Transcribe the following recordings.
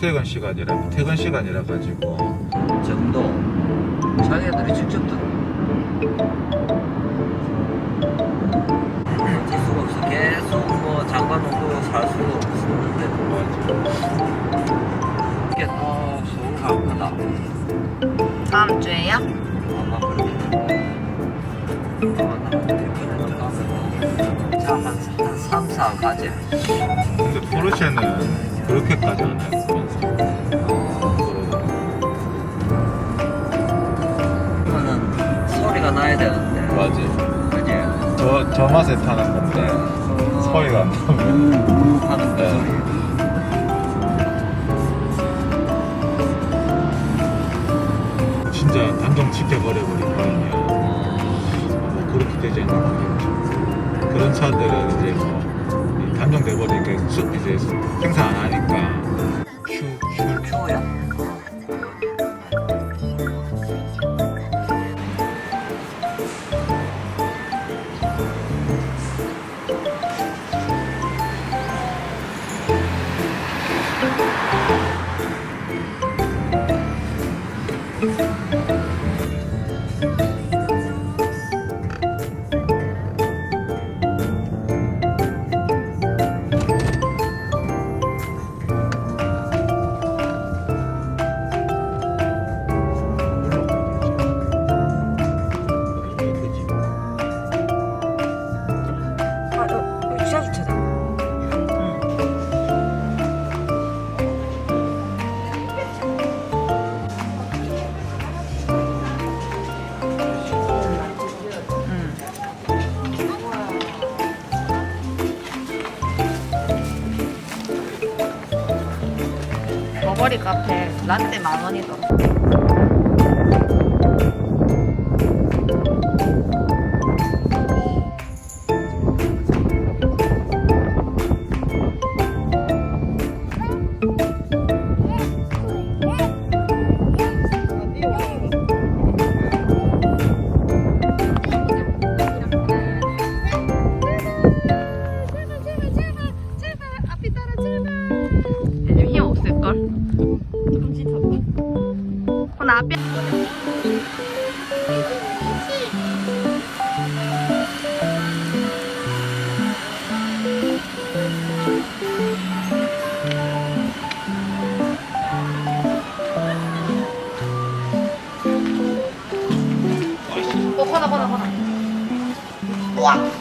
출퇴근 시간이라 퇴근 시간이라 가지고. 정도 자기들이 직접 듣 어쩔 수가 없어. 계속 뭐 장관 오고 살 수가 없었는데. 맞아. 이게 또 서울 갈 거다. 다음 주에요? 아마 가면 자한 한 3, 4 가지. 근데 포르쉐는 그렇게까지 안 하면서 그러면은 소리가 나야 되는데 맞지. 그지? 저, 저 맛에 타는 건데 소리가 안 나면 음, 하는 그 네. 소리 진짜 단종 지켜버려버릴 바에는 뭐 그렇게 되지 않는 거겠죠. 그런 차들은 이제 뭐 단종 돼버리니까 수- 이제 생산 안 하니까. 큐, 큐, 표야 버버리 카페 라떼 만 원이더라. 나 앞에. 어, 하나, 하나. 우와.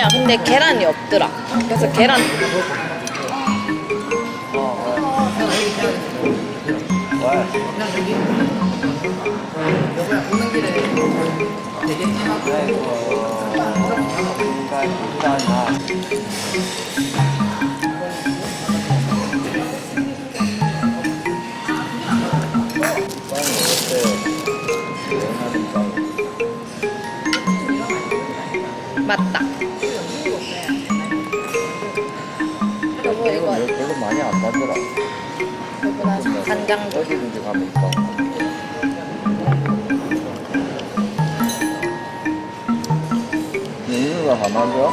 언니야 근데 계란이 없더라. 그래서 계란. 되게 여보 이거 별로 많이 안 나더라. 여보 나 간장 좀 어디든지 가면 있다. 이유가 하나죠?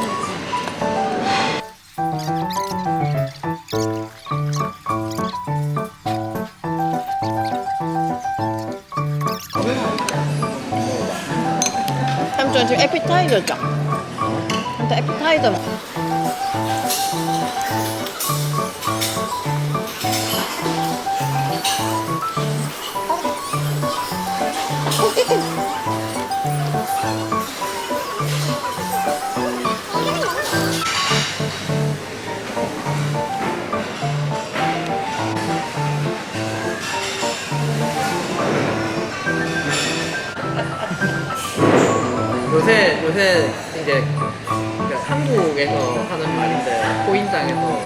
삼촌 지금 에피타이저죠? 근데 에피타이저 먹 요새 요새 이제 그 한국에서 하는 말인데 고인장에서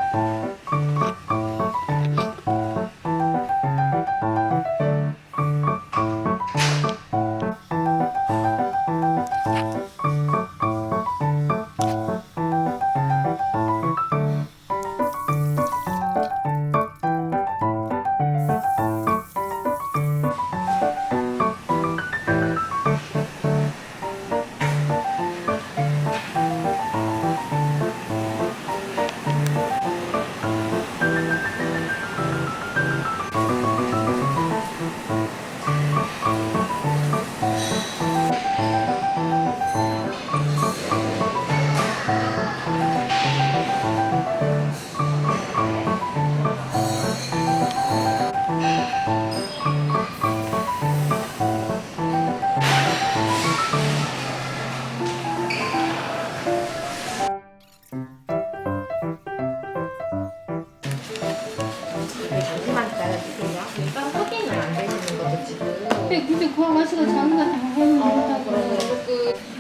근데 근데 그 아가씨가 자기가 다 하는 거 같다고.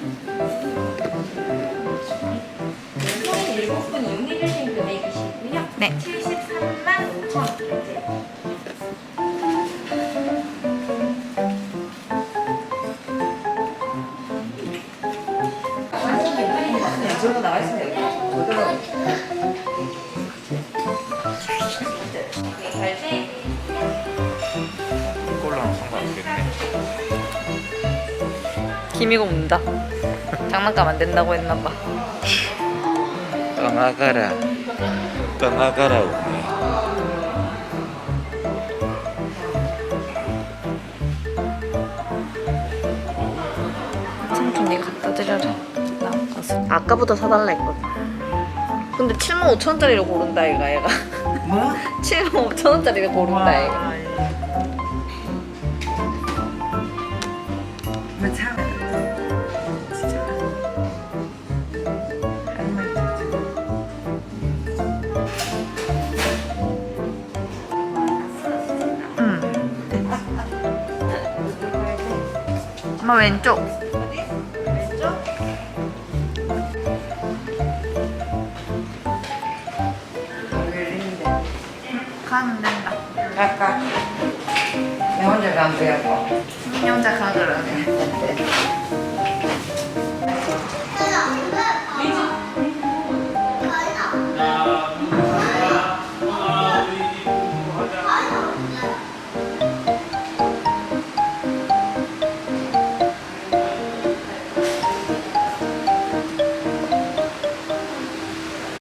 일곱 분 윤희일생 금액이시고요. 네. 73만 5천 원. 이걸 김이고 운다 장난감 안 된다고 했나 봐 떠나가라. 떠나가라 오네. 삼촌 네가 갖다 드려라 나 아까서. 아까부터 사달라 했거든 근데 7만 5천 원짜리를 고른다 얘가 얘가 뭐? 7만 5천 원짜리를 고른다 얘가 엄마 왼쪽 가면 된다 갈까? 내 혼자 가면 되고. 혼자 가더라